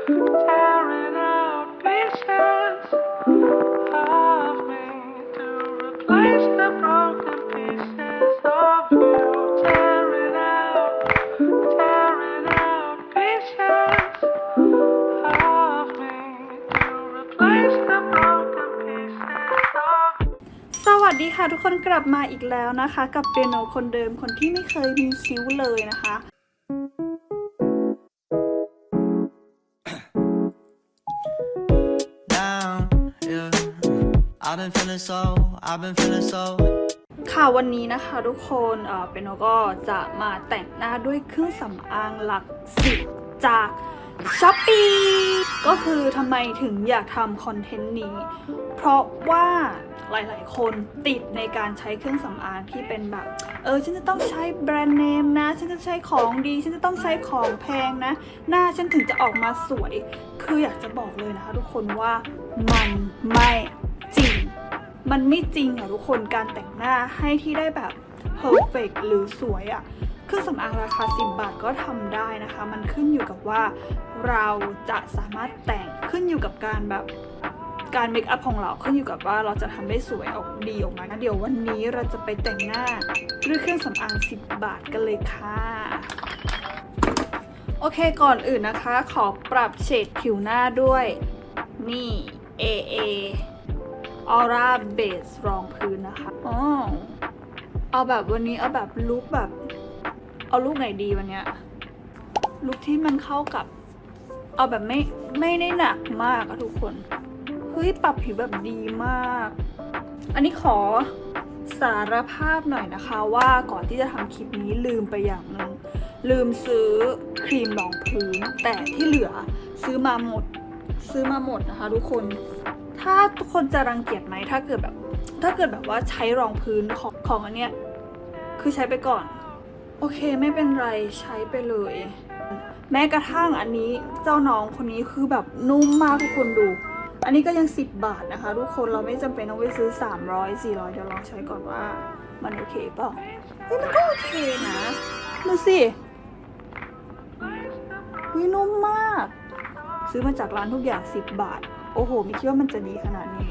สวัสดีค่ะทุกคนกลับมาอีกแล้วนะคะ กับเปียโนคนเดิมคนที่ไม่เคยมีคิ้วเลยนะคะ been feeling so, I've been feeling so. ค่ะวันนี้นะคะทุกคนเอ่อเปียโนก็จะมาแต่งหน้าด้วยเครื่องสำอางหลักสิบจากช้อปปีก็คือทำไมถึงอยากทำคอนเทนต์นี้ เพราะว่าหลายๆ คนติดในการใช้เครื่องสำอางที่เป็นแบบ เออ ฉันจะต้องใช้แบรนด์เนมนะ ฉันจะใช้ของดี ฉันจะต้องใช้ของแพงนะ หน้าฉันถึงจะออกมาสวย คืออยากจะบอกเลยนะคะทุกคนว่ามันไม่ มันไม่จริงอะทุกคนการแต่งหน้าให้ที่ได้แบบ perfect หรือสวยอะเครื่องสำอางราคา 10 บาทก็ทำได้นะคะ มันขึ้นอยู่กับว่าเราจะสามารถแต่งขึ้นอยู่กับการแบบการเมคอัพของเราขึ้นอยู่กับว่าเราจะทำได้สวยออกดีออกมานะเดี๋ยววันนี้เราจะไปแต่งหน้าด้วยเครื่องสำอาง 10 บาทกันเลยค่ะ โอเคก่อนอื่นนะคะ ขอปรับเฉดผิวหน้าด้วย นี่ AA ออร่าเบสรองพื้นนะคะอ๋อเอาแบบวันนี้เอาแบบลุคแบบ เอาลุคไหนดีวันเนี้ยลุคที่มันเข้ากับ เอาแบบไม่ไม่ได้หนักมากอะทุกคนเฮ้ยปรับผิวแบบดีมาก อันนี้ขอสารภาพหน่อยนะคะว่าก่อนที่จะทำคลิปนี้ลืมไปอย่างหนึ่งลืมซื้อครีมรองพื้น แต่ที่เหลือซื้อมาหมด ซื้อมาหมดนะคะทุกคน ถ้าทุกคนจะรังเกียจไหมถ้าเกิดแบบ ถ้าเกิดแบบว่าใช้รองพื้นของของอันเนี้ยคือใช้ไปก่อน โอเคไม่เป็นไรใช้ไปเลย แม้กระทั่งอันนี้เจ้าน้องคนนี้คือแบบนุ่มมากทุกคนดู อันนี้ก็ยัง 10 บาทนะคะ ทุกคนเราไม่จำเป็นต้องไปซื้อ 300 400เดี๋ยวลองใช้ก่อนว่ามันโอเคเปล่าเฮ้ยมันก็โอเคนะดูสิเฮ้ยนุ่มมาก ซื้อมาจากร้านทุกอย่าง 10 บาท โอ้โหไม่คิดว่ามันจะดีขนาดนี้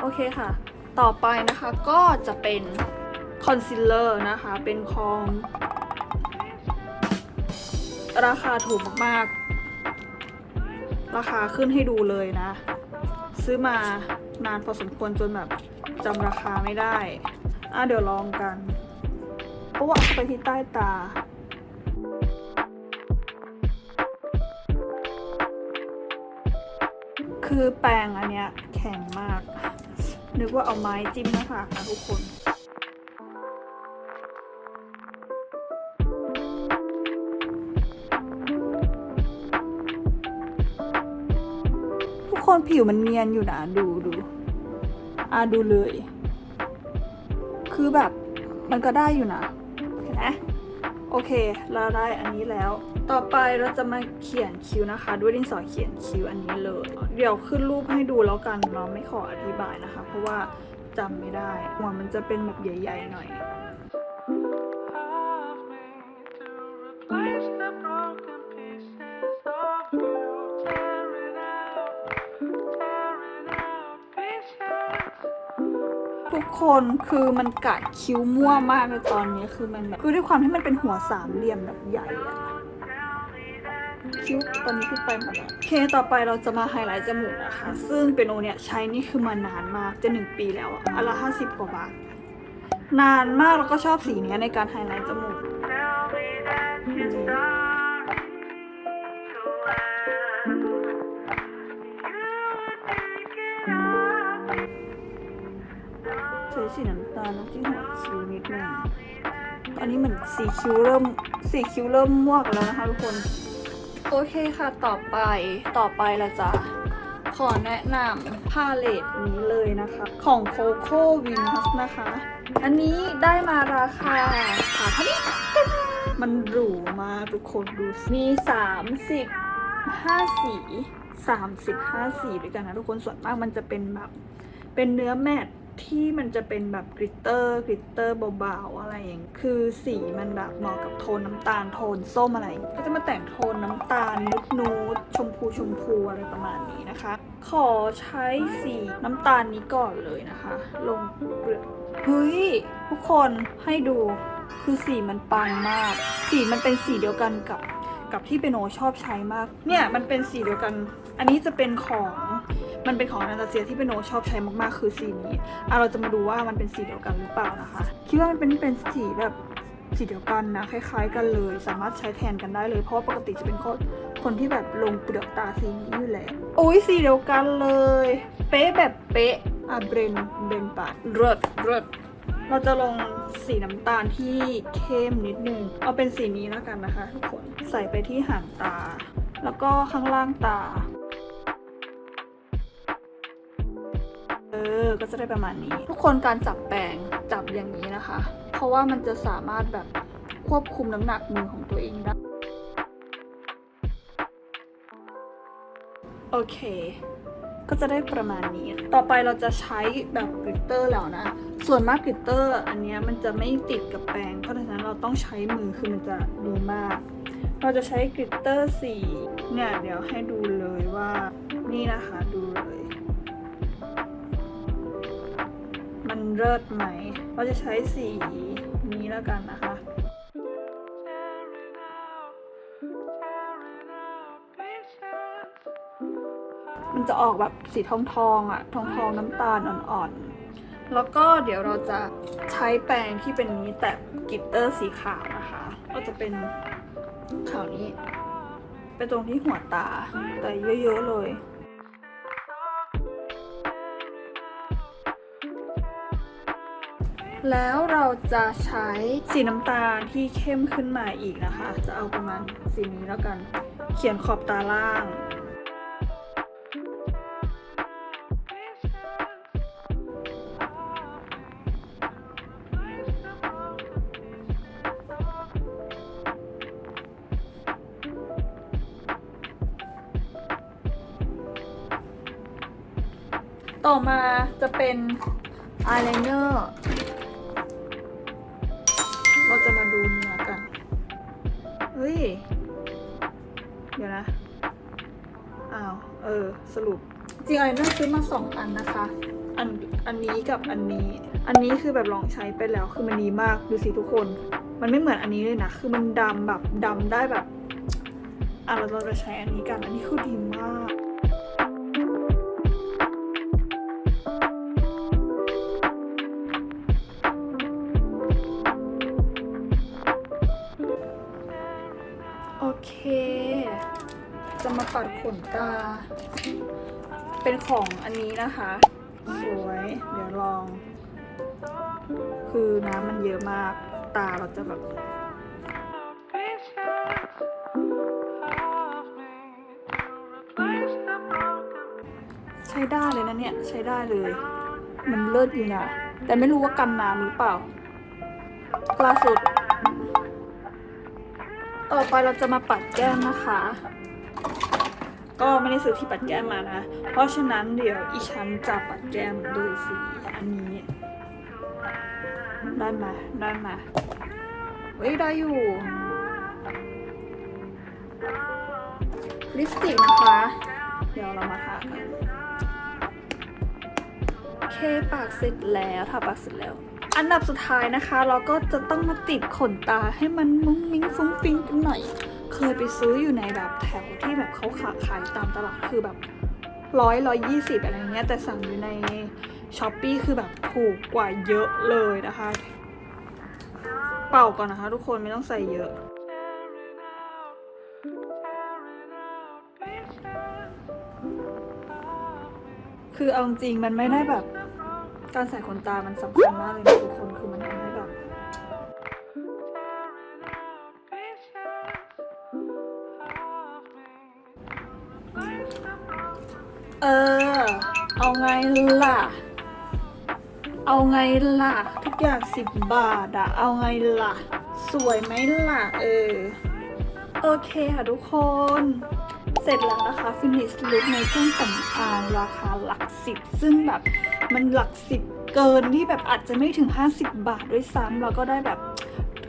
โอเคค่ะ ต่อไปนะคะก็จะเป็นคอนซีลเลอร์นะคะ เป็นของ ราคาถูกมากๆ ราคาขึ้นให้ดูเลยนะ ซื้อมานานพอสมควรจนแบบจำราคาไม่ได้ อะเดี๋ยวลองกันเพราะว่าเข้าไปที่ใต้ตา คือแปรงอันเนี้ยแข็งมาก นึกว่าเอาไม้จิ้มน้าผากนะทุกคนทุกคนผิวมันเนียนอยู่นะดูดูอะดูเลย คือแบบมันก็ได้อยู่นะเห็นไหม โอเค เราได้อันนี้แล้ว ต่อไปเราจะมาเขียนคิ้วนะคะ ด้วยดินสอเขียนคิ้วอันนี้เลย เดี๋ยวขึ้นรูปให้ดูแล้วกัน เราไม่ขออธิบายนะคะ เพราะว่าจำไม่ได้หัวมันจะเป็นแบบใหญ่ ๆ หน่อย คนคือมันกัดคิ้วมั่วมากในตอนนี้คือมันแบบคือด้วยความที่มันเป็นหัวสามเหลี่ยมแบบใหญ่อะคิ้วตอนนี้คือไปหมดแล้วโอเคต่อไปเราจะมาไฮไลท์จมูกนะคะ ซึ่งเป็นโอเนี่ยใช้นี่คือมานานมากจะหนึ่งปีแล้วอะอันละห้าสิบกว่าบาท นานมากแล้วก็ชอบสีนี้ในการไฮไลท์จมูก ช้สีน้ำตาลที่หัวคิ้วนิดหนึงตอนนี้เหมือนสีคิ้วเริ่มสีคิ้วเริ่มม่วงแล้วนะคะทุกคน โอเคค่ะต่อไปต่อไปเราจะขอแนะนำพาเลตนี้เลยนะคะ ของ Coco Venus นะคะ อันนี้ได้มาราคาค่ะท่านี้มันหรูมากทุกคนดูสิมี 30 5 สี 35 สีด้วยกันนะทุกคนส่วนมากมันจะเป็นแบบ เป็นเนื้อแมตต์ ที่มันจะเป็นแบบกริตเตอร์กริตเตอร์เบาๆอะไรอย่าง คือสีมันแบบเหมาะกับโทนน้ำตาลโทนส้มอะไรองก็จะมาแต่งโทนน้ำตาลนุดนูดชมพูชมพูอะไรประมาณนี้นะคะ ขอใช้สีน้ำตาลนี้ก่อนเลยนะคะ ลงเปลือกเฮ้ย ทุกคนให้ดูคือสีมันปังมาก สีมันเป็นสีเดียวกันกับกับที่เปโนชอบใช้มาก เนี่ยมันเป็นสีเดียวกัน อันนี้จะเป็นของ มันเป็นของอนาตาเซียที่เปโนชอบใช้มากๆ คือสีนี้อะเราจะมาดูว่ามันเป็นสีเดียวกันหรือเปล่านะคะ คิดว่ามันเป็นเป็นสีแบบสีเดียวกันนะคล้าย ๆ กันเลย สามารถใช้แทนกันได้เลย เพราะว่าปกติจะเป็นคนคนที่แบบลงเปลือกตาสีนี้อยู่แล้วโอ้ยสีเดียวกันเลย เป๊ะแบบเป๊ะอะเบรนเบรนปาดเริดเริดเราจะลงสีน้ำตาลที่เข้มนิดนึง เอาเป็นสีนี้แล้วกันนะคะทุกคน ใส่ไปที่หางตา แล้วก็ข้างล่างตา ออก็จะได้ประมาณนี้ ทุกคนการจับแปรงจับอย่างนี้นะคะ เพราะว่ามันจะสามารถแบบควบคุมน้ำหนักมือของตัวเองได้ โอเค ก็จะได้ประมาณนี้ ต่อไปเราจะใช้แบบกริตเตอร์แล้วนะ ส่วนมากกริตเตอร์ อันนี้มันจะไม่ติดกับแปรงเพราะฉะนั้นเราต้องใช้มือคือมันจะดีมาก เราจะใช้กริตเตอร์สีเนี่ยเดี๋ยวให้ดูเลยว่า นี่นะคะดูเลย เลิศไหม เราจะใช้สีนี้แล้วกันนะคะมันจะออกแบบสีทองทองอะทองทองๆน้ำตาลอ่อนๆ แล้วก็เดี๋ยวเราจะใช้แปรงที่เป็นนี้แต่กิตเตอร์สีขาวนะคะ ก็จะเป็นขาวนี้ ไปตรงที่หัวตาแต่เยอะๆเลย แล้วเราจะใช้สีน้ำตาลที่เข้มขึ้นมาอีกนะคะ จะเอาประมาณสีนี้แล้วกัน เขียนขอบตาล่างต่อมาจะเป็นอายไลเนอร์ เฮ้ย เดี๋ยวนะ อ้าว เออ สรุป จริงอายไลเนอร์ซื้อมาสองอันนะคะ อัน อันนี้กับอันนี้ อันนี้คือแบบลองใช้ไปแล้ว คือมันดีมาก ดูสิทุกคน มันไม่เหมือนอันนี้เลยนะ คือมันดำแบบดำได้แบบ อะเราเราจะใช้อันนี้กัน อันนี้คือดี ปัดขนตา เป็นของอันนี้นะคะ สวย เดี๋ยวลอง คือน้ำมันเยอะมาก ตาเราจะแบบใช้ได้เลยนะเนี่ย ใช้ได้เลย มันเลิศอยู่นะ แต่ไม่รู้ว่ากันน้ำหรือเปล่าล่าสุด ต่อไปเราจะมาปัดแก้มนะคะ ก็ไม่ได้ซื้อที่ปัดแก้มมานะ เพราะฉะนั้นเดี๋ยวอีฉันจะปัดแก้มโดยสีอันนี้ได้มาได้มาเฮ้ยได้อยู่ ลิปสติกนะคะ เดี๋ยวเรามาทากันโอเคปากเสร็จแล้วทาปากเสร็จแล้ว อันดับสุดท้ายนะคะ เราก็จะต้องมาติดขนตาให้มันมุ้งมิ้งฟุ้งฟิ้งกันหน่อย เคยไปซื้ออยู่ในแบบแถวที่แบบเขาขาขายตามตลาดคือแบบร้อยร้อยยี่สิบอะไรเงี้ยแต่สั่งอยู่ในช้อปปีคือแบบถูกกว่าเยอะเลยนะคะ เป่าก่อนนะคะ ทุกคนไม่ต้องใส่เยอะ คือเอาจริงมันไม่ได้แบบ การใส่ขนตามันสำคัญมากเลยนะทุกคนคือมัน เออ เอาไงล่ะ เอาไงล่ะ ทุกอย่างสิบบาทอะเอาไงล่ะ สวยไหมล่ะ เออ โอเคค่ะทุกคน เสร็จแล้วนะคะฟินิชลุคในเครื่องสำอางราคาหลักสิบ ซึ่งแบบมันหลักสิบเกินที่แบบอาจจะไม่ถึง 50 บาทด้วยซ้ำเราก็ได้แบบ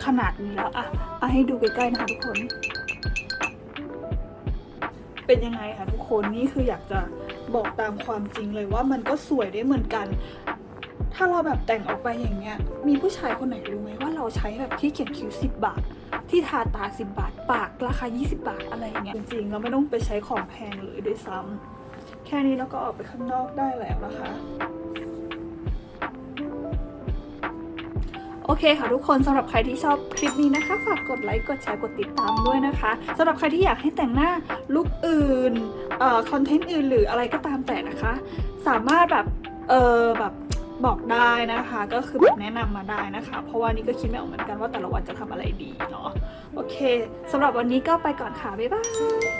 ขนาดนี้แล้วอะเอาให้ดูใกล้ๆนะคะทุกคน เป็นยังไงคะทุกคนนี่คืออยากจะ บอกตามความจริงเลยว่ามันก็สวยได้เหมือนกัน ถ้าเราแบบแต่งออกไปอย่างเงี้ย มีผู้ชายคนไหนรู้ไหมว่าเราใช้แบบที่เขียนคิ้ว10 บาท ที่ทาตา 10 บาท ปากราคา 20 บาทอะไรอย่างเงี้ย จริงๆ เราไม่ต้องไปใช้ของแพงเลยด้วยซ้ำ แค่นี้เราก็ออกไปข้างนอกได้แล้วนะคะโอเคค่ะทุกคนสำหรับใครที่ชอบคลิปนี้นะคะ ฝากกดไลค์กดแชร์กดติดตามด้วยนะคะสำหรับใครที่อยากให้แต่งหน้าลุคอื่น คอนเทนต์อื่นหรืออะไรก็ตามแต่นะคะ สามารถแบบเออแบบบอกได้นะคะ ก็คือแบบแนะนำมาได้นะคะ เพราะว่านี่ก็คิดไม่ออกเหมือนกันว่าแต่ละวันจะทำอะไรดีเนาะโอเคสำหรับวันนี้ก็ไปก่อนค่ะ บ๊ายบาย